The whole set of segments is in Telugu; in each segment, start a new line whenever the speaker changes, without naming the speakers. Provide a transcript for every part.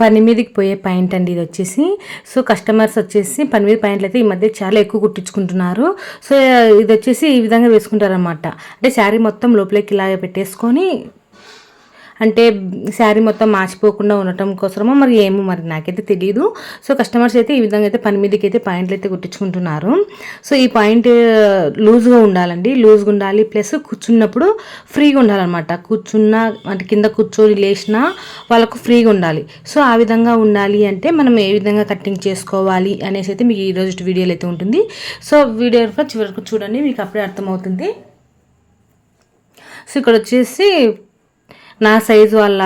పని మీదకి పోయే పాయింట్ అండి ఇది వచ్చేసి. సో కస్టమర్స్ వచ్చేసి పని మీద పాయింట్లు అయితే ఈ మధ్య చాలా ఎక్కువ కుట్టించుకుంటున్నారు. సో ఇది వచ్చేసి ఈ విధంగా వేసుకుంటారనమాట అంటే శారీ మొత్తం లోపలికి ఇలాగే పెట్టేసుకొని అంటే శారీ మొత్తం మార్చిపోకుండా ఉండటం కోసమో మరి ఏమో మరి నాకైతే తెలియదు సో కస్టమర్స్ అయితే ఈ విధంగా అయితే పని మీదకి అయితే పాయింట్లు అయితే కుట్టించుకుంటున్నారు. సో ఈ పాయింట్ uh, లూజ్గా ఉండాలండి. లూజ్గా ఉండాలి. ప్లస్ కూర్చున్నప్పుడు ఫ్రీగా ఉండాలన్నమాట. కూర్చున్న అంటే కింద కూర్చొని లేచినా వాళ్ళకు ఫ్రీగా ఉండాలి. సో ఆ విధంగా ఉండాలి అంటే మనం ఏ విధంగా కటింగ్ చేసుకోవాలి అనేసి అయితే మీకు ఈరోజు వీడియోలో అయితే ఉంటుంది. సో వీడియో చివరకు చూడండి మీకు అప్పుడే అర్థమవుతుంది. సో ఇక్కడ వచ్చేసి నా సైజు వాళ్ళ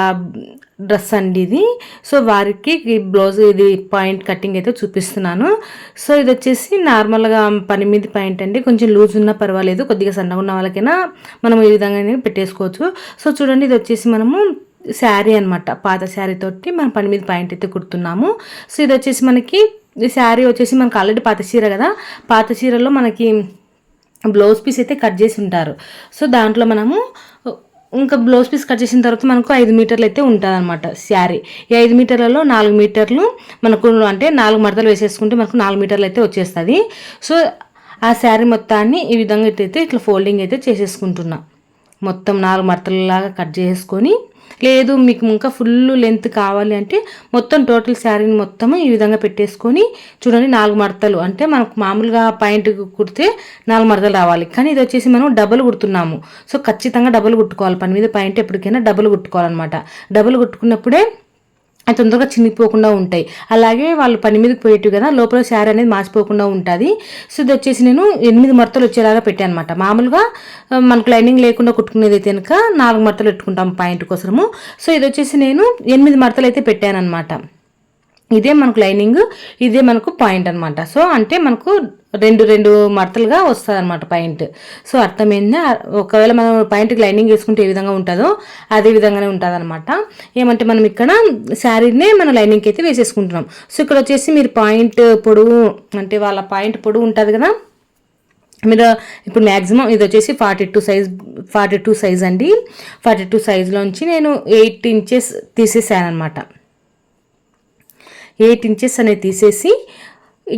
డ్రెస్ అండి ఇది. సో వారికి ఈ బ్లౌజ్ ఇది పాయింట్ కటింగ్ అయితే చూపిస్తున్నాను. సో ఇది వచ్చేసి నార్మల్గా పని మీద పాయింట్ అండి. కొంచెం లూజ్ ఉన్నా పర్వాలేదు. కొద్దిగా సన్నగా ఉన్న వాళ్ళకైనా మనం ఈ విధంగా పెట్టేసుకోవచ్చు. సో చూడండి ఇది వచ్చేసి మనము శారీ అనమాట పాత శారీ తోటి మనం పని మీద పాయింట్ అయితే కుడుతున్నాము. సో ఇది వచ్చేసి మనకి శారీ వచ్చేసి మనకు ఆల్రెడీ పాత చీర కదా. పాత చీరలో మనకి బ్లౌజ్ పీస్ అయితే కట్ చేసి ఉంటారు. సో దాంట్లో మనము ఇంకా బ్లౌజ్ పీస్ కట్ చేసిన తర్వాత మనకు ఐదు మీటర్లు అయితే ఉంటుంది అనమాట శారీ. ఈ ఐదు మీటర్లలో నాలుగు మీటర్లు మనకు అంటే నాలుగు మడతలు వేసేసుకుంటే మనకు నాలుగు మీటర్లు అయితే వచ్చేస్తుంది. సో ఆ శారీ మొత్తాన్ని ఈ విధంగా అయితే ఇట్లా ఫోల్డింగ్ అయితే చేసేసుకుంటున్నా. మొత్తం నాలుగు మడతలలాగా కట్ చేసుకొని లేదు మీకు ఇంకా ఫుల్ లెంత్ కావాలి అంటే మొత్తం టోటల్ శారీని మొత్తం ఈ విధంగా పెట్టేసుకొని చూడండి నాలుగు మడతలు. అంటే మనకు మామూలుగా పాయింట్ కుడితే నాలుగు మడతలు రావాలి. కానీ ఇది వచ్చేసి మనం డబుల్ కుడుతున్నాము. సో ఖచ్చితంగా డబుల్ కుట్టుకోవాలి. పని మీద పాయింట్ ఎప్పటికైనా డబుల్ కుట్టుకోవాలన్నమాట. డబుల్ కుట్టుకున్నప్పుడే అవి తొందరగా చినిగిపోకుండా ఉంటాయి. అలాగే వాళ్ళు పని మీదకి పోయేట్టు కదా లోపల శారీ అనేది మార్చిపోకుండా ఉంటుంది. సో ఇది వచ్చేసి నేను ఎనిమిది మడతలు వచ్చేలాగా పెట్టాను అనమాట మామూలుగా మనకు లైనింగ్ లేకుండా కుట్టుకునేది అయితే కనుక నాలుగు మడతలు పెట్టుకుంటాం పాయింట్ కోసము. సో ఇది వచ్చేసి నేను ఎనిమిది మడతలు అయితే పెట్టాను అనమాట ఇదే మనకు లైనింగ్ ఇదే మనకు పాయింట్ అనమాట సో అంటే మనకు రెండు రెండు మడతలుగా వస్తుంది అనమాట పాయింట్ సో అర్థమైంది? ఒకవేళ మనం పాయింట్కి లైనింగ్ వేసుకుంటే ఏ విధంగా ఉంటుందో అదే విధంగానే ఉంటుంది అనమాట ఏమంటే మనం ఇక్కడ శారీనే మనం లైనింగ్కి అయితే వేసేసుకుంటున్నాం. సో ఇక్కడ వచ్చేసి మీరు పాయింట్ పొడుగు అంటే వాళ్ళ పాయింట్ పొడుగు ఉంటుంది కదా? మీరు ఇప్పుడు మ్యాక్సిమం ఇది వచ్చేసి forty two size forty two size అండి. ఫార్టీ టూ సైజ్లోంచి నేను ఎయిట్ ఇంచెస్ తీసేసాను అనమాట ఎయిట్ ఇంచెస్ అనేది తీసేసి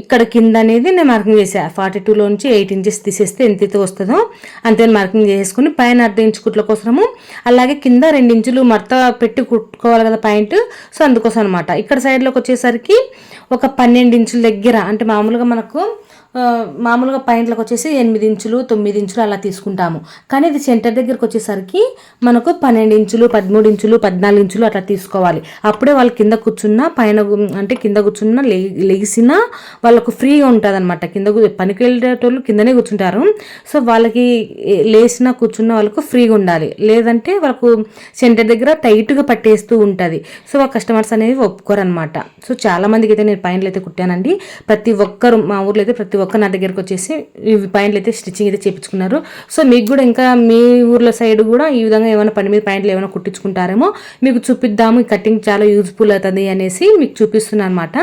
ఇక్కడ కింద అనేది నేను మార్కింగ్ చేసా. ఫార్టీ టూలో నుంచి ఎయిట్ ఇంచెస్ తీసేస్తే ఎంతైతే వస్తుందో అంతే మార్కింగ్ చేసేసుకుని పైన అర్ధ ఇంచు కుట్ల కోసము అలాగే కింద రెండు ఇంచులు మడత పెట్టి కుట్టుకోవాలి కదా పాయింట్. సో అందుకోసం అనమాట ఇక్కడ సైడ్లోకి వచ్చేసరికి ఒక పన్నెండు ఇంచుల దగ్గర అంటే మామూలుగా మనకు మామూలుగా పైంట్లకు వచ్చేసి ఎనిమిది ఇంచులు తొమ్మిది ఇంచులు అలా తీసుకుంటాము. కానీ ఇది సెంటర్ దగ్గరకు వచ్చేసరికి మనకు పన్నెండు ఇంచులు పదమూడు ఇంచులు పద్నాలుగు ఇంచులు అట్లా తీసుకోవాలి. అప్పుడే వాళ్ళు కింద కూర్చున్న పైన అంటే కింద కూర్చున్న లెగిసిన వాళ్ళకు ఫ్రీగా ఉంటుంది అనమాట కింద పనికి వెళ్ళేటోళ్ళు కిందనే కూర్చుంటారు. సో వాళ్ళకి లేచినా కూర్చున్న వాళ్ళకు ఫ్రీగా ఉండాలి. లేదంటే వాళ్ళకు సెంటర్ దగ్గర టైట్గా పట్టేస్తూ ఉంటుంది. సో ఆ కస్టమర్స్ అనేవి ఒప్పుకోరనమాట సో చాలా మందికి అయితే నేను పైనలు అయితే కుట్టానండి. ప్రతి ఒక్కరు మా ఊర్లో అయితే ప్రతి ఒక్క నా దగ్గరకు వచ్చేసి ఈ అయితే స్టిచ్చింగ్ అయితే చేయించుకున్నారు సో మీకు కూడా ఇంకా మీ ఊర్లో సైడ్ కూడా ఈ విధంగా ఏమైనా పని మీద పాయింట్లు ఏమైనా కుట్టించుకుంటారేమో మీకు చూపిద్దాము. ఈ కటింగ్ చాలా యూజ్ఫుల్ అవుతుంది అనేసి మీకు చూపిస్తున్నాను అనమాట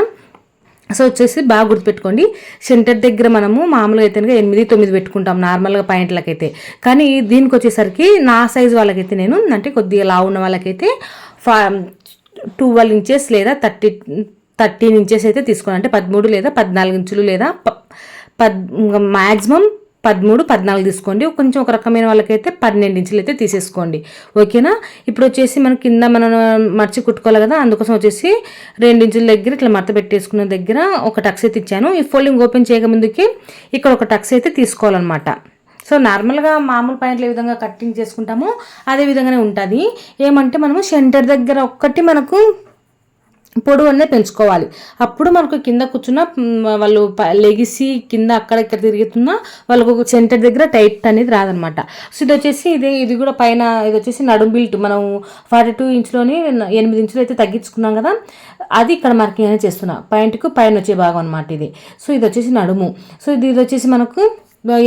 సో వచ్చేసి బాగా గుర్తుపెట్టుకోండి. సెంటర్ దగ్గర మనము మామూలుగా అయితే ఎనిమిది తొమ్మిది పెట్టుకుంటాం నార్మల్గా పాయింట్లకైతే. కానీ దీనికి వచ్చేసరికి నా సైజు వాళ్ళకైతే నేను అంటే కొద్దిగా లావు ఉన్న వాళ్ళకైతే ఫా ట్వెల్వ్ ఇంచెస్ లేదా థర్టీ థర్టీన్ ఇంచెస్ అయితే తీసుకోండి అంటే పదమూడు లేదా పద్నాలుగు ఇంచులు లేదా పద్ మ్యాక్సిమం పదమూడు పద్నాలుగు తీసుకోండి. కొంచెం ఒక రకమైన వాళ్ళకైతే పన్నెండు ఇంచులు అయితే తీసేసుకోండి. ఓకేనా? ఇప్పుడు వచ్చేసి మనం కింద మనం మర్చి కుట్టుకోవాలి కదా అందుకోసం వచ్చేసి రెండు ఇంచుల దగ్గర ఇట్లా మడత పెట్టేసుకున్న దగ్గర ఒక టక్స్ అయితే ఇచ్చాను. ఈ ఫోల్డింగ్ ఓపెన్ చేయకముందుకి ఇక్కడ ఒక టక్స్ అయితే తీసుకోవాలన్నమాట. సో నార్మల్గా మామూలు పాయింట్లు ఏ విధంగా కట్టింగ్ చేసుకుంటామో అదే విధంగానే ఉంటుంది. ఏమంటే మనము సెంటర్ దగ్గర ఒక్కటి మనకు పొడవు అనేది పెంచుకోవాలి. అప్పుడు మనకు కింద కూర్చున్న వాళ్ళు లెగిసి కింద అక్కడ ఇక్కడ తిరుగుతున్నా వాళ్ళకు ఒక సెంటర్ దగ్గర టైట్ అనేది రాదనమాట. సో ఇది వచ్చేసి ఇది ఇది కూడా పైన ఇది వచ్చేసి నడుం బిల్ట్ మనం ఫార్టీ టూ ఇంచులోని ఎనిమిది ఇంచులు అయితే తగ్గించుకున్నాం కదా అది ఇక్కడ మార్కింగ్ అనేది చేస్తున్నా. పాయింట్కు పైన వచ్చే భాగం అనమాట ఇది. సో ఇది వచ్చేసి నడుము. సో ఇది ఇది వచ్చేసి మనకు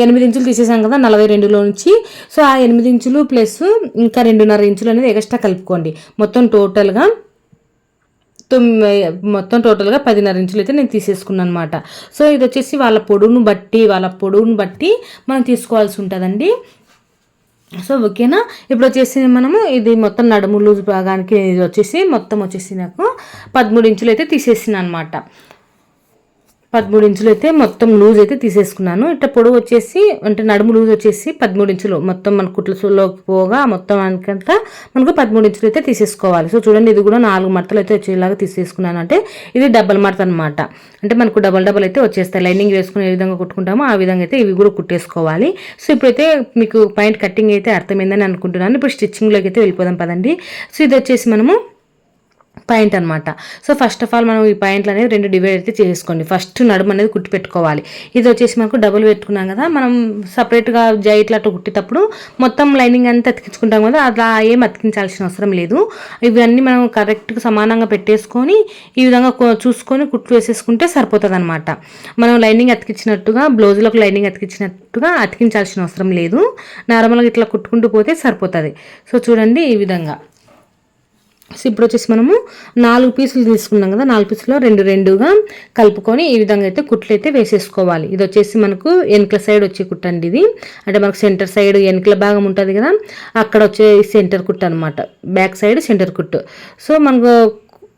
ఎనిమిది ఇంచులు తీసేసాం కదా నలభై రెండులో నుంచి. సో ఆ ఎనిమిది ఇంచులు ప్లస్ ఇంకా రెండున్నర ఇంచులు అనేది ఎక్స్ట్రా కలుపుకోండి. మొత్తం టోటల్గా తొమ్మిది మొత్తం టోటల్గా పదిన్నర ఇంచులు అయితే నేను తీసేసుకున్నాను అనమాట సో ఇది వచ్చేసి వాళ్ళ పొడువును బట్టి వాళ్ళ పొడువును బట్టి మనం తీసుకోవాల్సి ఉంటుందండి. సో ఓకేనా? ఇప్పుడు వచ్చేసి మనము ఇది మొత్తం నడుము లూజ్ భాగానికి ఇది వచ్చేసి మొత్తం వచ్చేసి నాకు పదమూడు ఇంచులు అయితే తీసేసిన అనమాట పదమూడు ఇంచులు అయితే మొత్తం లూజ్ అయితే తీసేసుకున్నాను. ఇట్లా పొడవు వచ్చేసి అంటే నడుము లూజ్ వచ్చేసి పదమూడు ఇంచులు. మొత్తం మన కుట్లలోకి పోగా మొత్తం అనుకంతా మనకు పదమూడు ఇంచులు అయితే తీసేసుకోవాలి. సో చూడండి ఇది కూడా నాలుగు మడతలు అయితే వచ్చేలాగా తీసేసుకున్నాను. అంటే ఇది డబల్ మడత అనమాట అంటే మనకు డబల్ డబల్ అయితే వచ్చేస్తాయి. లైనింగ్ వేసుకుని ఏ విధంగా కుట్టుకుంటామో ఆ విధంగా అయితే ఇవి కూడా కుట్టేసుకోవాలి. సో ఇప్పుడైతే మీకు పాయింట్ కటింగ్ అయితే అర్థమైందని అనుకుంటున్నాను. ఇప్పుడు స్టిచ్చింగ్లోకి అయితే వెళ్ళిపోదాం పదండి. సో ఇది వచ్చేసి మనము పాయింట్ అనమాట సో ఫస్ట్ ఆఫ్ ఆల్ మనం ఈ పాయింట్లు అనేది రెండు డివైడ్ అయితే చేసుకోండి. ఫస్ట్ నడుము అనేది కుట్టి పెట్టుకోవాలి ఇది వచ్చేసి మనకు డబుల్ పెట్టుకున్నాం కదా మనం సపరేట్గా జైట్లు అట్లా కుట్టేటప్పుడు మొత్తం లైనింగ్ అంతా అతికించుకుంటాం కదా అలా ఏం అతికించాల్సిన అవసరం లేదు. ఇవన్నీ మనం కరెక్ట్గా సమానంగా పెట్టేసుకొని ఈ విధంగా చూసుకొని కుట్లు వేసేసుకుంటే సరిపోతుంది అనమాట మనం లైనింగ్ అతికించినట్టుగా బ్లౌజ్లోకి లైనింగ్ అతికించినట్టుగా అతికించాల్సిన అవసరం లేదు. నార్మల్గా ఇట్లా కుట్టుకుంటూ పోతే సరిపోతుంది. సో చూడండి ఈ విధంగా. సో ఇప్పుడు వచ్చేసి మనము నాలుగు పీసులు తీసుకున్నాం కదా నాలుగు పీసులో రెండు రెండుగా కలుపుకొని ఈ విధంగా అయితే కుట్లు అయితే వేసేసుకోవాలి. ఇది వచ్చేసి మనకు వెనుకల సైడ్ వచ్చే కుట్టు అండి ఇది. అంటే మనకు సెంటర్ సైడ్ వెనుకల భాగం ఉంటుంది కదా అక్కడ వచ్చే సెంటర్ కుట్టు అనమాట బ్యాక్ సైడ్ సెంటర్ కుట్టు. సో మనకు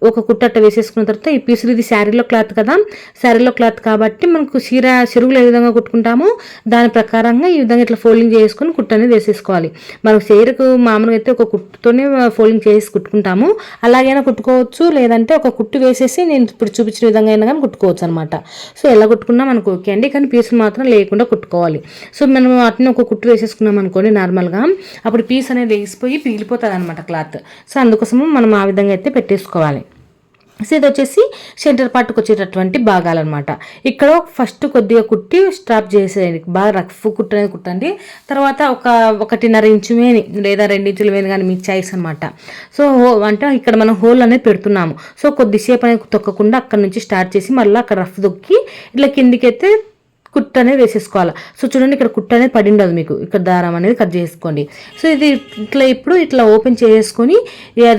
ఒక కుట్టట్ట వేసేసుకున్న తర్వాత ఈ పీసులు ఇది శారీలో క్లాత్ కదా శారీలో క్లాత్ కాబట్టి మనకు చీర చెరుగులు ఏ విధంగా కుట్టుకుంటామో దాని ప్రకారంగా ఈ విధంగా ఇట్లా ఫోల్డింగ్ చేసుకొని కుట్ట అనేది వేసేసుకోవాలి. మనం చీరకు మామూలుగా అయితే ఒక కుట్టుతోనే ఫోల్డింగ్ చేసి కుట్టుకుంటాము. అలాగైనా కుట్టుకోవచ్చు లేదంటే ఒక కుట్టు వేసేసి నేను ఇప్పుడు చూపించిన విధంగా అయినా కానీ కుట్టుకోవచ్చు అనమాట సో ఎలా కుట్టుకున్నా మనకు ఓకే అండి. కానీ పీసులు మాత్రం లేకుండా కుట్టుకోవాలి. సో మనం వాటిని ఒక కుట్టు వేసేసుకున్నాం అనుకోండి నార్మల్గా అప్పుడు పీస్ అనేది వేసిపోయి పిగిలిపోతుంది అనమాట క్లాత్. సో అందుకోసము మనం ఆ విధంగా అయితే పెట్టేసుకోవాలి. సో ఇది వచ్చేసి సెంటర్ పార్ట్కి వచ్చేటటువంటి భాగాలన్నమాట. ఇక్కడ ఫస్ట్ కొద్దిగా కుట్టి స్ట్రాప్ చేసేది బాగా రఫ్ కుట్టనేది కుట్టండి. తర్వాత ఒక ఒకటిన్నర ఇంచు మేని లేదా రెండు ఇంచులు వేని కానీ మీ చాయిస్ అనమాట సో అంటే ఇక్కడ మనం హోల్ అనేది పెడుతున్నాము. సో కొద్దిసేపు అనేది తొక్కకుండా అక్కడ నుంచి స్టార్ట్ చేసి మళ్ళీ అక్కడ రఫ్ దొక్కి ఇట్లా కిందికి అయితే కుట్ట అనేది వేసేసుకోవాలి. సో చూడండి ఇక్కడ కుట్ట అనేది పడి ఉండదు మీకు. ఇక్కడ దారం అనేది కట్ చేసుకోండి. సో ఇది ఇట్లా ఇప్పుడు ఇట్లా ఓపెన్ చేసుకొని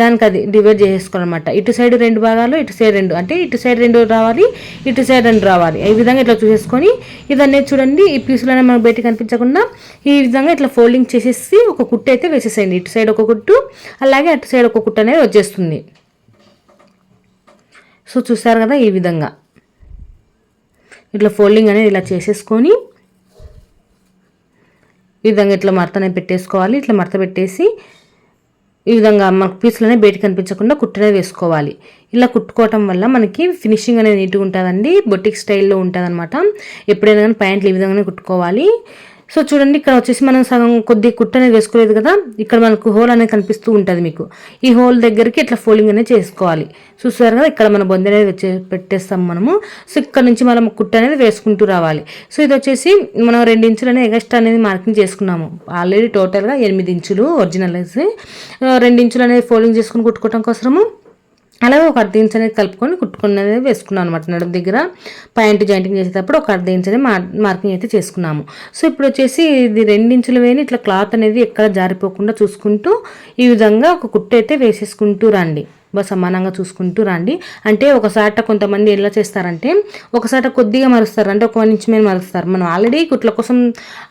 దానికి అది డివైడ్ చేసేసుకోవాలన్నమాట ఇటు సైడ్ రెండు భాగాలు ఇటు సైడ్ రెండు. అంటే ఇటు సైడ్ రెండు రావాలి ఇటు సైడ్ రెండు రావాలి. ఈ విధంగా ఇట్లా చూసేసుకొని ఇదన్నీ చూడండి. ఈ పీసులు అనేవి మనకు బయట కనిపించకుండా ఈ విధంగా ఇట్లా ఫోల్డింగ్ చేసేసి ఒక కుట్టు అయితే వేసేసేయండి. ఇటు సైడ్ ఒక కుట్టు అలాగే అటు సైడ్ ఒక కుట్టు అనేది వచ్చేస్తుంది. సో చూసారు కదా ఈ విధంగా. ఇట్లా ఫోల్డింగ్ అనేది ఇలా చేసేసుకొని ఈ విధంగా ఇట్లా మడతనే పెట్టేసుకోవాలి. ఇట్లా మడత పెట్టేసి ఈ విధంగా మనకు పీసులనే బయట కనిపించకుండా కుట్టనే వేసుకోవాలి. ఇలా కుట్టుకోవటం వల్ల మనకి ఫినిషింగ్ అనేది నీట్గా ఉంటుందండి. బొటిక్ స్టైల్లో ఉంటుంది అనమాట ఎప్పుడైనా కానీ ప్యాంట్లు ఈ విధంగానే కుట్టుకోవాలి. సో చూడండి ఇక్కడ వచ్చేసి మనం సగం కొద్ది కుట్ట అనేది వేసుకోలేదు కదా? ఇక్కడ మనకు హోల్ అనేది కనిపిస్తూ ఉంటుంది మీకు. ఈ హోల్ దగ్గరికి ఇట్లా ఫోల్డింగ్ అనేది చేసుకోవాలి. చూసారు కదా ఇక్కడ మన బొంది అనేది వచ్చే పెట్టేస్తాం మనము. సో ఇక్కడ నుంచి మనం కుట్ట అనేది వేసుకుంటూ రావాలి. సో ఇది వచ్చేసి మనం రెండు ఇంచులు అనేది ఎగస్ట్రా అనేది మార్కింగ్ చేసుకున్నాము. ఆల్రెడీ టోటల్గా ఎనిమిది ఇంచులు ఒరిజినల్ అయితే రెండు ఇంచులు అనేది ఫోల్డింగ్ చేసుకుని కుట్టుకోవటం కోసము అలాగే ఒక అర్ధ ఇంచ్ అనేది కలుపుకొని కుట్టుకున్నది వేసుకున్నాను అనమాట నడుము దగ్గర పాయింట్ జాయింటింగ్ చేసేటప్పుడు ఒక అర్ధ ఇంచ్ అనేది మార్కింగ్ అయితే చేసుకున్నాము. సో ఇప్పుడు వచ్చేసి ఇది రెండించులు వేని ఇట్లా క్లాత్ అనేది ఎక్కడ జారిపోకుండా చూసుకుంటూ ఈ విధంగా ఒక కుట్టు అయితే వేసేసుకుంటూ రండి. బాగా సమానంగా చూసుకుంటూ రండి. అంటే ఒకసాట కొంతమంది ఎలా చేస్తారంటే ఒకసాట కొద్దిగా మరుస్తారు. అంటే ఒక వన్ ఇంచ్ మీద మరుస్తారు. మనం ఆల్రెడీ కుట్ల కోసం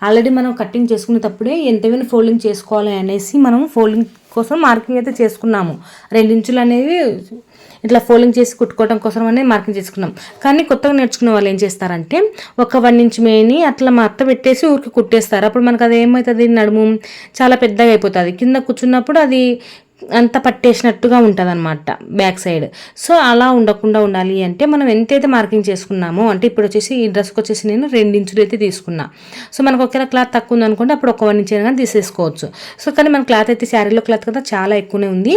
ఆల్రెడీ మనం కటింగ్ చేసుకునేటప్పుడే ఎంతైనా ఫోల్డింగ్ చేసుకోవాలి అనేసి మనం ఫోల్డింగ్ కోసం మార్కింగ్ అయితే చేసుకున్నాము. రెండించులు అనేవి ఇట్లా ఫోల్డింగ్ చేసి కుట్టుకోవడం కోసం అనేది మార్కింగ్ చేసుకున్నాం. కానీ కొత్తగా నేర్చుకున్న వాళ్ళు ఏం చేస్తారంటే ఒక వన్ ఇంచ్ మేని అట్లా మత్త పెట్టేసి ఊరికి కుట్టేస్తారు. అప్పుడు మనకు అది ఏమవుతుంది? నడుము చాలా పెద్దగా అయిపోతుంది. కింద కూర్చున్నప్పుడు అది అంత పట్టేసినట్టుగా ఉంటుంది అనమాట బ్యాక్ సైడ్. సో అలా ఉండకుండా ఉండాలి అంటే మనం ఎంతైతే మార్కింగ్ చేసుకున్నామో అంటే ఇప్పుడు వచ్చేసి ఈ డ్రెస్కి వచ్చేసి నేను రెండించులు అయితే తీసుకున్నా. సో మనకు ఒకవేళ క్లాత్ తక్కువ ఉంది అనుకుంటే అప్పుడు ఒక వన్ ఇంచ్ కానీ తీసేసుకోవచ్చు. సో కానీ మన క్లాత్ అయితే శారీలో క్లాత్ కదా చాలా ఎక్కువనే ఉంది.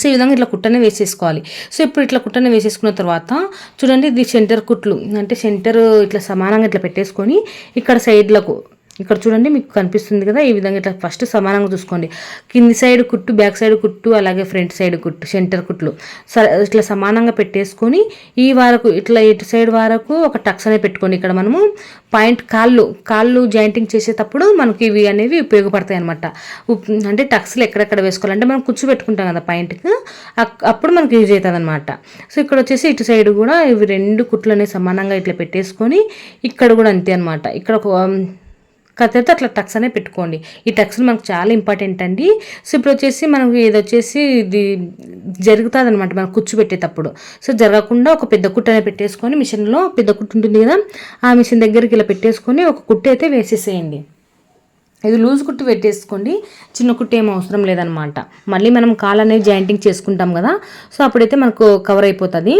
సో ఈ విధంగా ఇట్లా కుట్టనే వేసేసుకోవాలి. సో ఇప్పుడు ఇట్లా కుట్టనే వేసేసుకున్న తర్వాత చూడండి ఇది సెంటర్ కుట్లు. అంటే సెంటర్ ఇట్లా సమానంగా ఇట్లా పెట్టేసుకొని ఇక్కడ సైడ్లకు ఇక్కడ చూడండి మీకు కనిపిస్తుంది కదా ఈ విధంగా ఇట్లా ఫస్ట్ సమానంగా చూసుకోండి. కింది సైడ్ కుట్టు బ్యాక్ సైడ్ కుట్టు అలాగే ఫ్రంట్ సైడ్ కుట్టు సెంటర్ కుట్లు. ఇట్లా సమానంగా పెట్టేసుకొని ఈ వరకు ఇట్లా ఇటు సైడ్ వరకు ఒక టక్స్ అనేది పెట్టుకోండి. ఇక్కడ మనము పాయింట్ కాళ్ళు కాళ్ళు జాయింటింగ్ చేసేటప్పుడు మనకి ఇవి అనేవి ఉపయోగపడతాయి అనమాట అంటే టక్స్లు ఎక్కడెక్కడ వేసుకోవాలంటే మనం కూర్చోబెట్టుకుంటాం కదా పాయింట్కి అప్పుడు మనకి యూజ్ అవుతుంది అనమాట సో ఇక్కడ వచ్చేసి ఇటు సైడ్ కూడా ఇవి రెండు కుట్లు అనేవి సమానంగా ఇట్లా పెట్టేసుకొని ఇక్కడ కూడా అంతే అనమాట ఇక్కడ ఒక తర్వాత అట్లా టక్స్ అనే పెట్టుకోండి. ఈ టక్స్ మనకు చాలా ఇంపార్టెంట్ అండి. సో ఇప్పుడు వచ్చేసి మనకు ఇది వచ్చేసి ఇది జరుగుతుంది అనమాట మనం కుచ్చు పెట్టేటప్పుడు సో జరగకుండా ఒక పెద్ద కుట్టు అనేది పెట్టేసుకొని మిషన్లో పెద్ద కుట్టు ఉంటుంది కదా ఆ మిషన్ దగ్గరికి ఇలా పెట్టేసుకొని ఒక కుట్టు అయితే వేసేసేయండి. ఇది లూజ్ కుట్టు పెట్టేసుకోండి. చిన్న కుట్టు ఏం అవసరం లేదనమాట మళ్ళీ మనం కాల్ అనేది జాయింటింగ్ చేసుకుంటాం కదా సో అప్పుడైతే మనకు కవర్ అయిపోతుంది.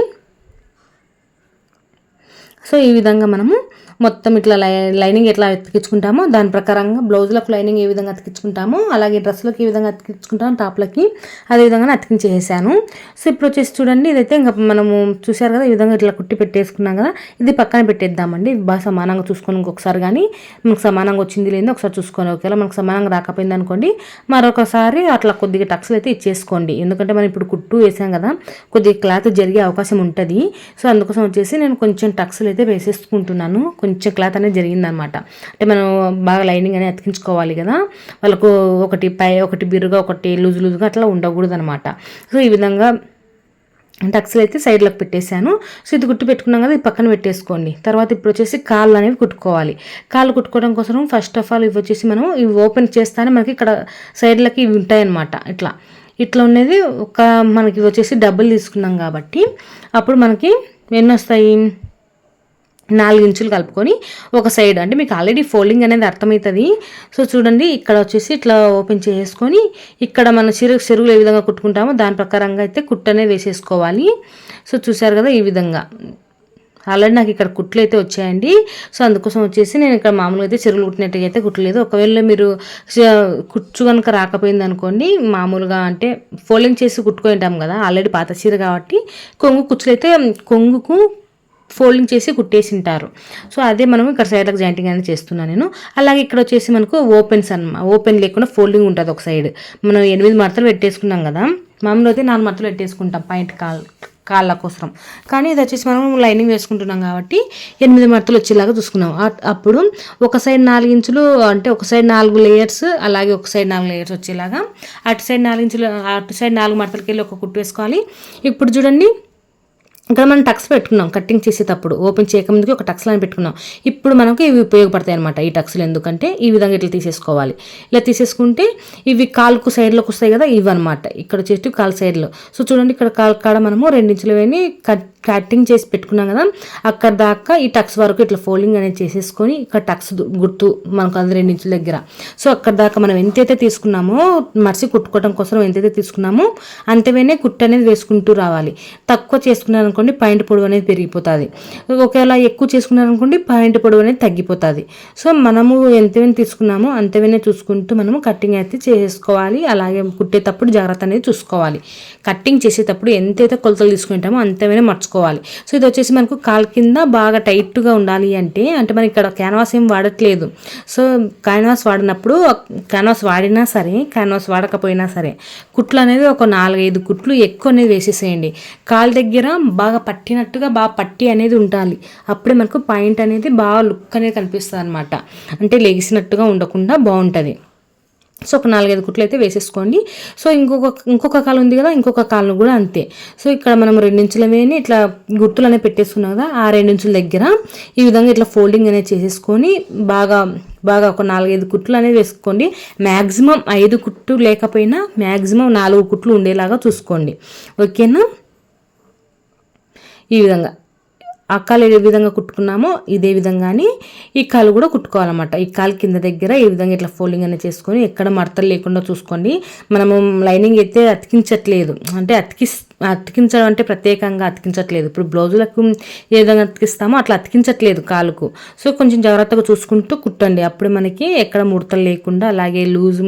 సో ఈ విధంగా మనము మొత్తం ఇట్లా లై లైనింగ్ ఎట్లా అతికించుకుంటామో దాని ప్రకారంగా బ్లౌజ్లకు లైనింగ్ ఏ విధంగా అతికించుకుంటామో అలాగే డ్రెస్సులకు ఏ విధంగా అతికించుకుంటామో టాప్లకి అదే విధంగా అతికించేసాను సో ఇప్పుడు వచ్చేసి చూడండి ఇదైతే ఇంకా మనము చూసారు కదా ఈ విధంగా ఇట్లా కుట్టి పెట్టేసుకున్నాం కదా ఇది పక్కన పెట్టేద్దామండి. బాగా సమానంగా చూసుకొని ఇంకొకసారి కానీ మనకు సమానంగా వచ్చింది లేదో ఒకసారి చూసుకొని ఒకవేళ మనకు సమానంగా రాకపోయింది అనుకోండి మరొకసారి అట్లా కొద్దిగా టక్స్లు అయితే ఇచ్చేసుకోండి. ఎందుకంటే మనం ఇప్పుడు కుట్టు వేసాం కదా కొద్దిగా క్లాత్ జరిగే అవకాశం ఉంటుంది. సో అందుకోసం వచ్చేసి నేను కొంచెం టక్స్లు అయితే వేసేసుకుంటున్నాను. కొంచెం క్లాత్ అనేది జరిగిందనమాట. అంటే మనం బాగా లైనింగ్ అనేది అతికించుకోవాలి కదా వాళ్ళకు ఒకటి పై ఒకటి బిరుగా ఒకటి లూజ్ లూజ్గా అట్లా ఉండకూడదు అనమాట సో ఈ విధంగా టక్స్లు అయితే సైడ్లోకి పెట్టేశాను. సో ఇది కుట్టి పెట్టుకున్నాం కదా ఇది పక్కన పెట్టేసుకోండి. తర్వాత ఇప్పుడు వచ్చేసి కాళ్ళు అనేవి కుట్టుకోవాలి. కాళ్ళు కుట్టుకోవడం కోసం ఫస్ట్ ఆఫ్ ఆల్ ఇవి వచ్చేసి మనం ఇవి ఓపెన్ చేస్తానే మనకి ఇక్కడ సైడ్లకి ఇవి ఉంటాయన్నమాట ఇట్లా. ఇట్లా ఉన్నది ఒక మనకి వచ్చేసి డబ్బులు తీసుకున్నాం కాబట్టి అప్పుడు మనకి ఎన్ని వస్తాయి? నాలుగు ఇంచులు కలుపుకొని ఒక సైడ్ అంటే మీకు ఆల్రెడీ ఫోల్డింగ్ అనేది అర్థమవుతుంది. సో చూడండి ఇక్కడ వచ్చేసి ఇట్లా ఓపెన్ చేసుకొని ఇక్కడ మన చిరు చెరువులు ఏ విధంగా కుట్టుకుంటామో దాని ప్రకారంగా అయితే కుట్టనే వేసేసుకోవాలి. సో చూసారు కదా ఈ విధంగా. ఆల్రెడీ నాకు ఇక్కడ కుట్లు అయితే వచ్చాయండి. సో అందుకోసం వచ్చేసి నేను ఇక్కడ మామూలుగా అయితే చెరువులు కుట్టినట్టుగా అయితే కుట్టలేదు. ఒకవేళ మీరు కుచ్చు కనుక రాకపోయింది అనుకోండి మామూలుగా అంటే ఫోల్డింగ్ చేసి కుట్టుకుంటాం కదా ఆల్రెడీ పాత చీర కాబట్టి కొంగు కుచ్చులు అయితే కొంగుకు ఫోల్డింగ్ చేసి కుట్టేసింటారు. సో అదే మనం ఇక్కడ సైడ్లకు జాయింటింగ్ అనేది చేస్తున్నాను నేను. అలాగే ఇక్కడ వచ్చేసి మనకు ఓపెన్స్ అనమాట ఓపెన్ లేకుండా ఫోల్డింగ్ ఉంటుంది ఒక సైడ్ మనం ఎనిమిది మడతలు పెట్టేసుకున్నాం కదా మామూలు అయితే నాలుగు మడతలు పెట్టేసుకుంటాం పాయింట్ కాల్ కాళ్ళ కోసం. కానీ ఇది వచ్చేసి మనం లైనింగ్ వేసుకుంటున్నాం కాబట్టి ఎనిమిది మడతలు వచ్చేలాగా చూసుకున్నాం. అప్పుడు ఒక సైడ్ నాలుగు ఇంచులు అంటే ఒక సైడ్ నాలుగు లేయర్స్ అలాగే ఒక సైడ్ నాలుగు లేయర్స్ వచ్చేలాగా. అటు సైడ్ నాలుగు ఇంచులు అటు సైడ్ నాలుగు మడతలకి వెళ్ళి ఒక కుట్టు వేసుకోవాలి. ఇప్పుడు చూడండి ఇక్కడ మనం టక్స్ పెట్టుకున్నాం కట్టింగ్ చేసేటప్పుడు. ఓపెన్ చేయకముందుకి ఒక టక్స్ లైన్ పెట్టుకున్నాం. ఇప్పుడు మనకు ఇవి ఉపయోగపడతాయి అనమాట ఈ టక్స్లు ఎందుకంటే ఈ విధంగా ఇట్లా తీసేసుకోవాలి. ఇలా తీసేసుకుంటే ఇవి కాలుకు సైడ్లోకి వస్తాయి కదా ఇవి అనమాట ఇక్కడ వచ్చేసి కాలు సైడ్లో. సో చూడండి ఇక్కడ కాలు కాడ మనము రెండించులు వేని కట్ కటింగ్ చేసి పెట్టుకున్నాం కదా అక్కడ దాకా ఈ టక్స్ వరకు ఇట్లా ఫోల్డింగ్ అనేది చేసేసుకొని ఇక్కడ టక్స్ గుర్తు మనకు అది రెండించుల దగ్గర. సో అక్కడ దాకా మనం ఎంతైతే తీసుకున్నామో మర్చి కుట్టుకోవడం కోసం ఎంతైతే తీసుకున్నామో అంతవేనే కుట్టు అనేది వేసుకుంటూ రావాలి. తక్కువ చేసుకున్నాను అనుకోండి పాయింట్ పొడవు అనేది పెరిగిపోతుంది. ఒకవేళ ఎక్కువ చేసుకున్నారనుకోండి పాయింట్ పొడవు అనేది తగ్గిపోతుంది. సో మనము ఎంతవేనే తీసుకున్నామో అంతవేనే చూసుకుంటూ మనము కట్టింగ్ అయితే చేసుకోవాలి. అలాగే కుట్టేటప్పుడు జాగ్రత్త అనేది చూసుకోవాలి. కట్టింగ్ చేసేటప్పుడు ఎంతైతే కొలతలు తీసుకుంటామో అంతవేనే మర్చుకోవాలి. సో ఇది వచ్చేసి మనకు కాల్ కింద బాగా టైట్గా ఉండాలి అంటే అంటే మనం ఇక్కడ క్యాన్వాస్ ఏం వాడట్లేదు. సో క్యాన్వాస్ వాడినప్పుడు క్యాన్వాస్ వాడినా సరే క్యాన్వాస్ వాడకపోయినా సరే కుట్లు అనేది ఒక నాలుగైదు కుట్లు ఎక్కువ అనేది వేసేసేయండి. కాలు దగ్గర బాగా పట్టినట్టుగా బాగా పట్టి అనేది ఉండాలి. అప్పుడే మనకు పాయింట్ అనేది బాగా లుక్ అనేది కనిపిస్తుంది అనమాట అంటే లెగిసినట్టుగా ఉండకుండా బాగుంటుంది. సో ఒక నాలుగైదు కుట్లు అయితే వేసేసుకోండి. సో ఇంకొక ఇంకొక కాలు ఉంది కదా ఇంకొక కాలు కూడా అంతే. సో ఇక్కడ మనం రెండించుల మీద ఇట్లా గుర్తులు అనేవి పెట్టేసుకున్నాం కదా ఆ రెండించుల దగ్గర ఈ విధంగా ఇట్లా ఫోల్డింగ్ అనేది చేసేసుకొని బాగా బాగా ఒక నాలుగైదు కుట్లు అనేది వేసుకోండి. మ్యాక్సిమం ఐదు కుట్లు లేకపోయినా మ్యాక్సిమం నాలుగు కుట్లు ఉండేలాగా చూసుకోండి. ఓకేనా? ఈ విధంగా ఆ కాలు ఏ విధంగా కుట్టుకున్నామో ఇదే విధంగానే ఈ కాలు కూడా కుట్టుకోవాలన్నమాట. ఈ కాలు కింద దగ్గర ఈ విధంగా ఇట్లా ఫోల్డింగ్ అనేది చేసుకొని ఎక్కడ మడతలు లేకుండా చూసుకోండి. మనము లైనింగ్ అయితే అతికించట్లేదు. అంటే అతికి అతికించడం అంటే ప్రత్యేకంగా అతికించట్లేదు. ఇప్పుడు బ్లౌజులకు ఏ విధంగా అతికిస్తామో అట్లా అతికించట్లేదు కాలుకు. సో కొంచెం జాగ్రత్తగా చూసుకుంటూ కుట్టండి. అప్పుడు మనకి ఎక్కడ ముడతలు లేకుండా అలాగే లూజ్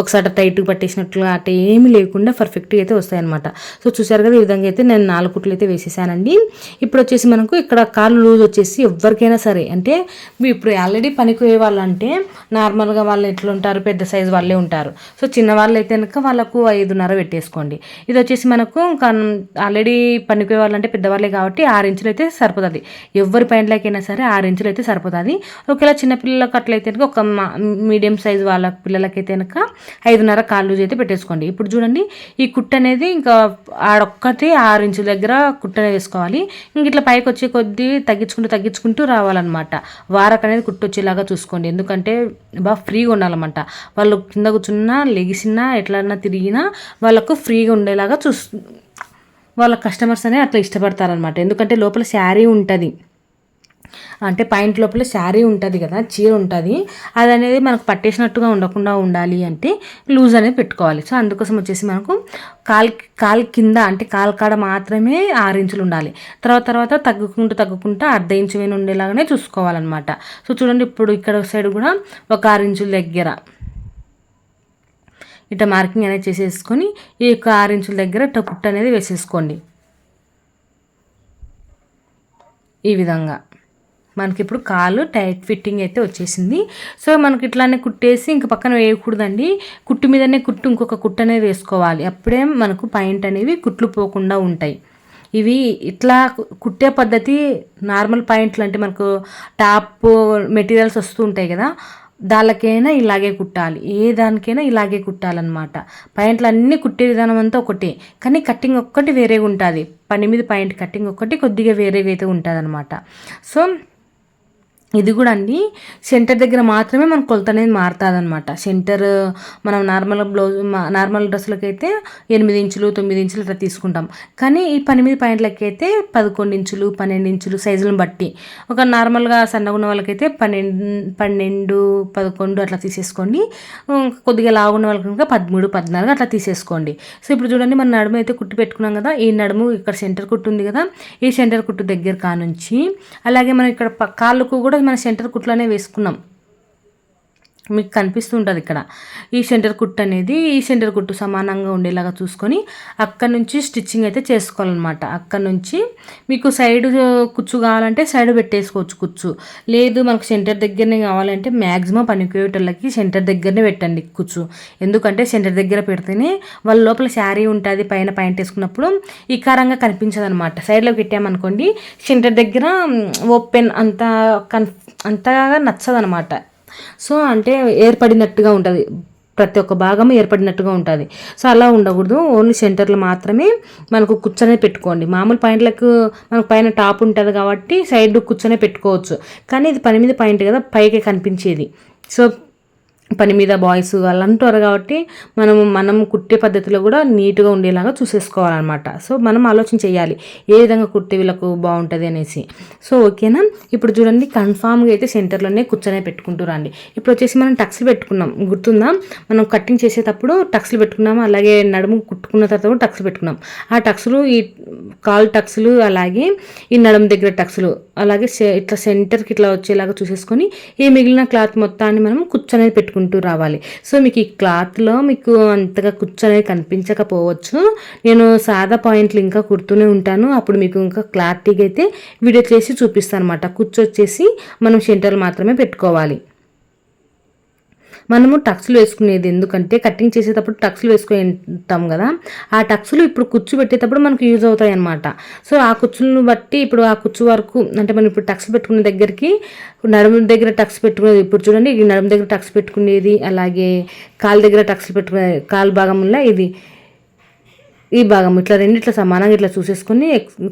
ఒకసారి టైట్గా పట్టేసినట్లు అట్లా ఏమి లేకుండా పర్ఫెక్ట్గా అయితే వస్తాయన్నమాట. సో చూసారు కదా ఈ విధంగా అయితే నేను నాలుగు కుట్లు అయితే వేసేసానండి. ఇప్పుడు వచ్చేసి మనకు ఇక్కడ కాళ్ళు లూజ్ వచ్చేసి ఎవరికైనా సరే. అంటే ఇప్పుడు ఆల్రెడీ పనికి వాళ్ళు అంటే నార్మల్గా వాళ్ళు ఎట్లా ఉంటారు పెద్ద సైజు వాళ్ళే ఉంటారు. సో చిన్న వాళ్ళు అయితే కనుక వాళ్ళకు ఐదున్నర పెట్టేసుకోండి. ఇది వచ్చేసి మనకు ఆల్రెడీ పనికి వాళ్ళంటే పెద్దవాళ్ళే కాబట్టి ఆరు ఇంచులు అయితే సరిపోతుంది. ఎవరి పైనలకైనా సరే ఆరు ఇంచులు అయితే సరిపోతుంది. ఒకవేళ చిన్నపిల్లలకు అట్లయితే కనుక ఒక మీడియం సైజ్ వాళ్ళ పిల్లలకైతే కనుక ఐదున్నర కాళ్ళు అయితే పెట్టేసుకోండి. ఇప్పుడు చూడండి ఈ కుట్ట అనేది ఇంకా ఆడొక్కటి ఆరు ఇంచుల దగ్గర కుట్ట వేసుకోవాలి. ఇంక ఇట్లా పైకి వచ్చే కొద్దీ తగ్గించుకుంటూ తగ్గించుకుంటూ రావాలన్నమాట. వారకు అనేది కుట్టొచ్చేలాగా చూసుకోండి. ఎందుకంటే బాగా ఫ్రీగా ఉండాలన్నమాట. వాళ్ళు కింద కూర్చున్నా లెగిసినా ఎట్లన్నా తిరిగినా వాళ్ళకు ఫ్రీగా ఉండేలాగా చూస్ వాళ్ళ కస్టమర్స్ అనే అట్లా ఇష్టపడతారనమాట ఎందుకంటే లోపల శారీ ఉంటుంది. అంటే పైంట్ లోపల శారీ ఉంటుంది కదా చీర ఉంటుంది అది అనేది మనకు పట్టేసినట్టుగా ఉండకుండా ఉండాలి అంటే లూజ్ అనేది పెట్టుకోవాలి. సో అందుకోసం వచ్చేసి మనకు కాల్ కాల్ కింద అంటే కాల్ కాడ మాత్రమే ఆరు ఇంచులు ఉండాలి. తర్వాత తర్వాత తగ్గుకుంటూ తగ్గుకుంటూ అర్ధ ఇంచు మీద ఉండేలాగానే చూసుకోవాలన్నమాట. సో చూడండి ఇప్పుడు ఇక్కడ సైడ్ కూడా ఒక ఆరు ఇంచుల దగ్గర ఇట్లా మార్కింగ్ అనేది చేసేసుకొని ఈ యొక్క ఆరు ఇంచుల దగ్గర టపుట్ అనేది వేసేసుకోండి. ఈ విధంగా. మనకి ఇప్పుడు కాలు టైట్ ఫిట్టింగ్ అయితే వచ్చేసింది. సో మనకి ఇట్లానే కుట్టేసి ఇంక పక్కన వేయకూడదండి. కుట్టు మీదనే కుట్టు ఇంకొక కుట్టు అనేది వేసుకోవాలి. అప్పుడే మనకు పాయింట్ అనేవి కుట్లు పోకుండా ఉంటాయి. ఇవి ఇట్లా కుట్టే పద్ధతి నార్మల్ పాయింట్లు అంటే మనకు టాప్ మెటీరియల్స్ వస్తూ ఉంటాయి కదా దానికైనా ఇలాగే కుట్టాలి. ఏ దానికైనా ఇలాగే కుట్టాలన్నమాట. పాయింట్లు అన్నీ కుట్టే విధానం అంతా ఒకటే. కానీ కట్టింగ్ ఒక్కటి వేరేగా ఉంటుంది పని మీద పాయింట్ కట్టింగ్ ఒక్కటి కొద్దిగా వేరేగా అయితే ఉంటుంది అనమాట సో ఇది కూడా అండి. సెంటర్ దగ్గర మాత్రమే మన కొలత అనేది మారుతుంది అనమాట సెంటర్ మనం నార్మల్ బ్లౌజ్ నార్మల్ డ్రెస్సులకి అయితే ఎనిమిది ఇంచులు తొమ్మిది ఇంచులు ఇట్లా తీసుకుంటాం. కానీ ఈ పనిమిది పాయింట్లకి అయితే పదకొండు ఇంచులు పన్నెండు ఇంచులు సైజులను బట్టి. ఒక నార్మల్గా సన్నగా ఉన్న వాళ్ళకైతే పన్నెండు పన్నెండు పదకొండు అట్లా తీసేసుకోండి. కొద్దిగా లావున్న వాళ్ళకి కనుక పదమూడు పద్నాలుగు అట్లా తీసేసుకోండి. సో ఇప్పుడు చూడండి మన నడుము అయితే కుట్టు పెట్టుకున్నాం కదా. ఈ నడుము ఇక్కడ సెంటర్ కుట్టు ఉంది కదా. ఈ సెంటర్ కుట్టు దగ్గర కానుంచి. అలాగే మనం ఇక్కడ కాళ్ళకు కూడా మన సెంటర్ కుట్లోనే వేసుకున్నాం. మీకు కనిపిస్తుంటుంది ఇక్కడ. ఈ సెంటర్ కుట్టు అనేది ఈ సెంటర్ కుట్టు సమానంగా ఉండేలాగా చూసుకొని అక్కడ నుంచి స్టిచ్చింగ్ అయితే చేసుకోవాలన్నమాట. అక్కడ నుంచి మీకు సైడ్ కుచ్చు కావాలంటే సైడ్ పెట్టేసుకోవచ్చు కుచ్చు. లేదు మనకు సెంటర్ దగ్గరనే కావాలంటే మ్యాక్సిమం పనికిపోయేటోళ్ళకి సెంటర్ దగ్గరనే పెట్టండి కుచ్చు. ఎందుకంటే సెంటర్ దగ్గర పెడితేనే వాళ్ళ లోపల శారీ ఉంటుంది పైన పాయింట్ వేసుకున్నప్పుడు ఇకారంగా కనిపించదు అనమాట సైడ్లో పెట్టామనుకోండి సెంటర్ దగ్గర ఓపెన్ అంత కన్ అంతగా నచ్చదనమాట సో అంటే ఏర్పడినట్టుగా ఉంటుంది. ప్రతి ఒక్క భాగం ఏర్పడినట్టుగా ఉంటుంది. సో అలా ఉండకూడదు. ఓన్లీ సెంటర్లో మాత్రమే మనకు కూర్చొనే పెట్టుకోండి. మామూలు పాయింట్లకు మనకు పైన టాప్ ఉంటుంది కాబట్టి సైడ్ కూర్చొనే పెట్టుకోవచ్చు. కానీ ఇది పని మీద పాయింట్ కదా పైకి కనిపించేది. సో పని మీద బాయ్స్ వాళ్ళు అంటారు కాబట్టి మనం మనం కుట్టే పద్ధతిలో కూడా నీట్గా ఉండేలాగా చూసేసుకోవాలన్నమాట. సో మనం ఆలోచన చేయాలి ఏ విధంగా కుట్టే వీళ్ళకు బాగుంటుంది అనేసి. సో ఓకేనా? ఇప్పుడు చూడండి కన్ఫామ్గా అయితే సెంటర్లోనే కూర్చొనే పెట్టుకుంటురండి ఇప్పుడు వచ్చేసి మనం టక్స్లు పెట్టుకున్నాం. గుర్తుందా? మనం కటింగ్ చేసేటప్పుడు టక్స్లు పెట్టుకున్నాము అలాగే నడుము కుట్టుకున్న తర్వాత కూడా టక్స్లు పెట్టుకున్నాం. ఆ టక్స్లు ఈ కాల్ టక్స్లు అలాగే ఈ నడుము దగ్గర టక్స్లు అలాగే ఇట్లా సెంటర్కి ఇట్లా వచ్చేలాగా చూసేసుకొని ఈ మిగిలిన క్లాత్ మొత్తాన్ని మనం కూర్చొని పెట్టుకున్నాం రావాలి. సో మీకు ఈ క్లాత్లో మీకు అంతగా కుచ్చనేది కనిపించకపోవచ్చు. నేను సాదా పాయింట్లు ఇంకా కుడుతూనే ఉంటాను. అప్పుడు మీకు ఇంకా క్లారిటీగా అయితే వీడియో చేసి చూపిస్తాను అనమాట కుచ్చొచ్చేసి మనం సెంటర్ మాత్రమే పెట్టుకోవాలి. మనము టక్స్లు వేసుకునేది. ఎందుకంటే కటింగ్ చేసేటప్పుడు టక్స్లు వేసుకుని ఉంటాం కదా. ఆ టక్స్లు ఇప్పుడు కుచ్చు పెట్టేటప్పుడు మనకు యూజ్ అవుతాయి అనమాట సో ఆ కుచ్చులను బట్టి ఇప్పుడు ఆ కుచ్చు వరకు అంటే మనం ఇప్పుడు టక్స్ పెట్టుకునే దగ్గరికి నడుము దగ్గర టక్స్ పెట్టుకునేది ఇప్పుడు చూడండి. ఈ నడుము దగ్గర టక్స్ పెట్టుకునేది అలాగే కాలు దగ్గర టక్స్ పెట్టుకునే కాలు భాగంలో ఇది ఈ భాగం ఇట్లా రెండిట్లా సమానంగా ఇట్లా చూసేసుకొని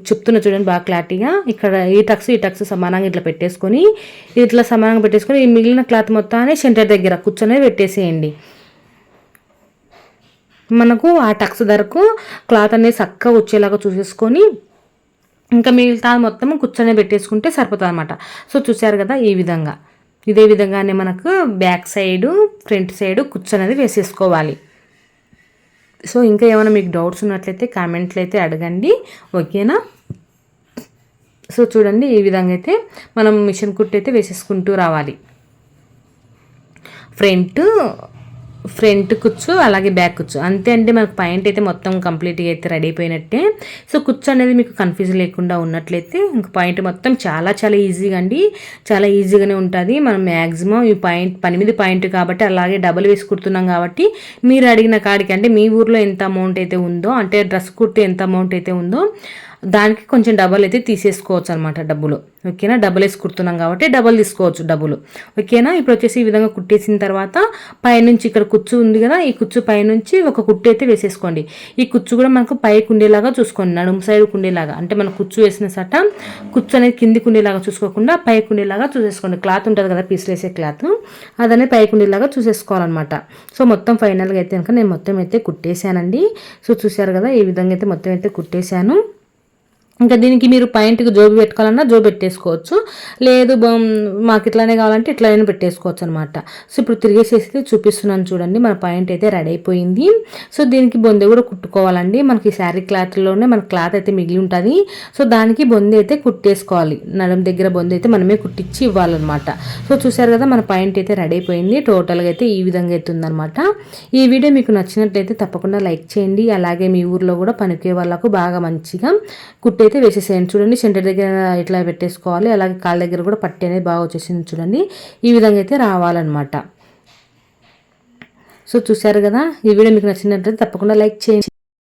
చెప్తున్న చూడండి బాగా క్లారిటీగా. ఇక్కడ ఈ టక్స్ ఈ టక్స్ సమానంగా ఇట్లా పెట్టేసుకొని ఇట్లా సమానంగా పెట్టేసుకొని ఈ మిగిలిన క్లాత్ మొత్తాన్ని సెంటర్ దగ్గర కూర్చొని పెట్టేసేయండి. మనకు ఆ టక్స్ ధరకు క్లాత్ అనేది చక్కగా వచ్చేలాగా చూసేసుకొని ఇంకా మిగతా మొత్తం కూర్చొని పెట్టేసుకుంటే సరిపోతుంది అనమాట సో చూసారు కదా ఈ విధంగా. ఇదే విధంగానే మనకు బ్యాక్ సైడు ఫ్రంట్ సైడు కూర్చొని వేసేసుకోవాలి. సో ఇంకా ఏమైనా మీకు డౌట్స్ ఉన్నట్లయితే కామెంట్లు అయితే అడగండి. ఓకేనా? సో చూడండి ఈ విధంగా అయితే మనం మిషన్ కుట్టు అయితే వేసేసుకుంటూ రావాలి. ఫ్రంట్ ఫ్రంట్ కుచ్చు అలాగే బ్యాక్ కుచ్చు అంతే అంటే మనకు పాయింట్ అయితే మొత్తం కంప్లీట్గా అయితే రెడీ అయిపోయినట్టే. సో కుచ్చు అనేది మీకు కన్ఫ్యూజన్ లేకుండా ఉన్నట్లయితే ఇంక పాయింట్ మొత్తం చాలా చాలా ఈజీగా అండి. చాలా ఈజీగానే ఉంటుంది. మనం మ్యాక్సిమం ఈ పాయింట్ పనిమిది పాయింట్ కాబట్టి అలాగే డబుల్ వేసి కుడుతున్నాం కాబట్టి మీరు అడిగిన కాడికి అంటే మీ ఊర్లో ఎంత అమౌంట్ అయితే ఉందో అంటే డ్రెస్ కుట్టి ఎంత అమౌంట్ అయితే ఉందో దానికి కొంచెం డబల్ అయితే తీసేసుకోవచ్చు అనమాట డబ్బులు. ఓకేనా? డబల్ వేసి కుడుతున్నాం కాబట్టి డబల్ తీసుకోవచ్చు డబ్బులు. ఓకేనా? ఇప్పుడు వచ్చేసి ఈ విధంగా కుట్టేసిన తర్వాత పైనుంచి ఇక్కడ కుచ్చు ఉంది కదా ఈ కుచ్చు పైనుంచి ఒక కుట్టు అయితే వేసేసుకోండి. ఈ కుచ్చు కూడా మనకు పైకి ఉండేలాగా చూసుకోండి నడుము సైడ్ ఉండేలాగా. అంటే మన కుచ్చు వేసిన సట కుచ్చు అనేది కిందికి ఉండేలాగా చూసుకోకుండా పైకి ఉండేలాగా చూసేసుకోండి. క్లాత్ ఉంటుంది కదా పీసులు వేసే క్లాత్ అదనే పైకి ఉండేలాగా చూసేసుకోవాలన్నమాట. సో మొత్తం ఫైనల్గా అయితే కనుక నేను మొత్తం అయితే కుట్టేశానండి. సో చూసారు కదా ఈ విధంగా అయితే మొత్తం అయితే కుట్టేశాను. ఇంకా దీనికి మీరు పాయింట్కి జోబు పెట్టుకోవాలన్నా జోబు పెట్టేసుకోవచ్చు. లేదు మాకు ఇట్లానే కావాలంటే ఇట్లానే పెట్టేసుకోవచ్చు అనమాట సో ఇప్పుడు తిరిగేసేసి చూపిస్తున్నాను చూడండి మన పాయింట్ అయితే రెడీ అయిపోయింది. సో దీనికి బొందె కూడా కుట్టుకోవాలండి. మనకి శారీ క్లాత్లోనే మన క్లాత్ అయితే మిగిలి ఉంటుంది. సో దానికి బొందె అయితే కుట్టేసుకోవాలి. నడుం దగ్గర బొందె అయితే మనమే కుట్టించి ఇవ్వాలన్నమాట. సో చూసారు కదా మన పాయింట్ అయితే రెడీ అయిపోయింది. టోటల్గా అయితే ఈ విధంగా అయితే ఉందన్నమాట. ఈ వీడియో మీకు నచ్చినట్లయితే తప్పకుండా లైక్ చేయండి. అలాగే మీ ఊర్లో కూడా పనికే వాళ్ళకు బాగా మంచిగా కుట్టే అయితే వేసేసేయండి. చూడండి సెంటర్ దగ్గర ఇట్లా పెట్టేసుకోవాలి. అలాగే కాళ్ళ దగ్గర కూడా పట్టి అనేది బాగా వచ్చేసింది చూడండి. ఈ విధంగా అయితే రావాలన్నమాట. సో చూసారు కదా? ఈ వీడియో మీకు నచ్చినట్లయితే తప్పకుండా లైక్ చేయండి.